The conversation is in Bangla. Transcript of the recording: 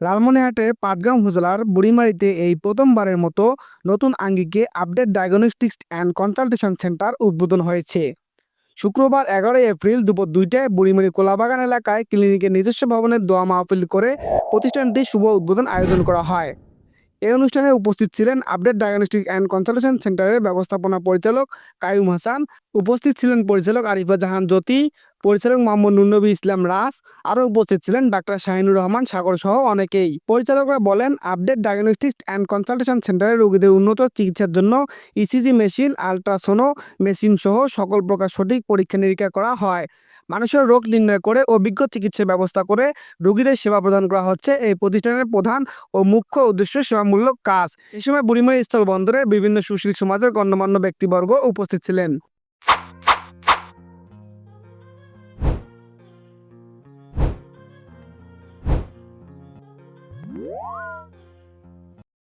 লালমনিরহাটের পাটগ্রাম উপজেলার বুড়িমারিতে এই প্রথমবারের মতো নতুন আঙ্গিকে update diagnostics and consultation centre উদ্বোধন হয়েছে। শুক্রবার এগারোই এপ্রিল দুপুর দুইটায় বুড়িমারি কোলাবাগান এলাকায় ক্লিনিকের নিজস্ব ভবনের দোয়া মাহফিল করে প্রতিষ্ঠানটির শুভ উদ্বোধন আয়োজন করা হয়। এই অনুষ্ঠানে উপস্থিত ছিলেন আপডেট ডায়াগনস্টিক অ্যান্ড কনসালটেশন সেন্টারের ব্যবস্থাপনা পরিচালক কায়ুম হাসান উপস্থিত ছিলেন পরিচালক আরিফা জাহান জ্যোতি, পরিচালক মোহাম্মদ নুরনবী ইসলাম রাস আরও উপস্থিত ছিলেন ডাক্তার শাহিনুর রহমান সাগর সহ অনেকেই। পরিচালকরা বলেন, আপডেট ডায়াগনস্টিক্স অ্যান্ড কনসালটেশন সেন্টারে রোগীদের উন্নত চিকিৎসার জন্য ইসিজি মেশিন, আলট্রাসোনো মেশিন সহ সকল প্রকার সঠিক পরীক্ষা নিরীক্ষা করা হয়। মানুষের রোগ নির্ণয় করে অভিজ্ঞ চিকিৎসা ব্যবস্থা করে রোগীদের সেবা প্রদান করা হচ্ছে। এই প্রতিষ্ঠানের প্রধান ও মুখ্য উদ্দেশ্য সেবামূলক কাজ। এ সময় বুড়িমারি স্থল বন্দরের বিভিন্ন সুশীল সমাজের গণ্যমান্য ব্যক্তিবর্গ উপস্থিত ছিলেন।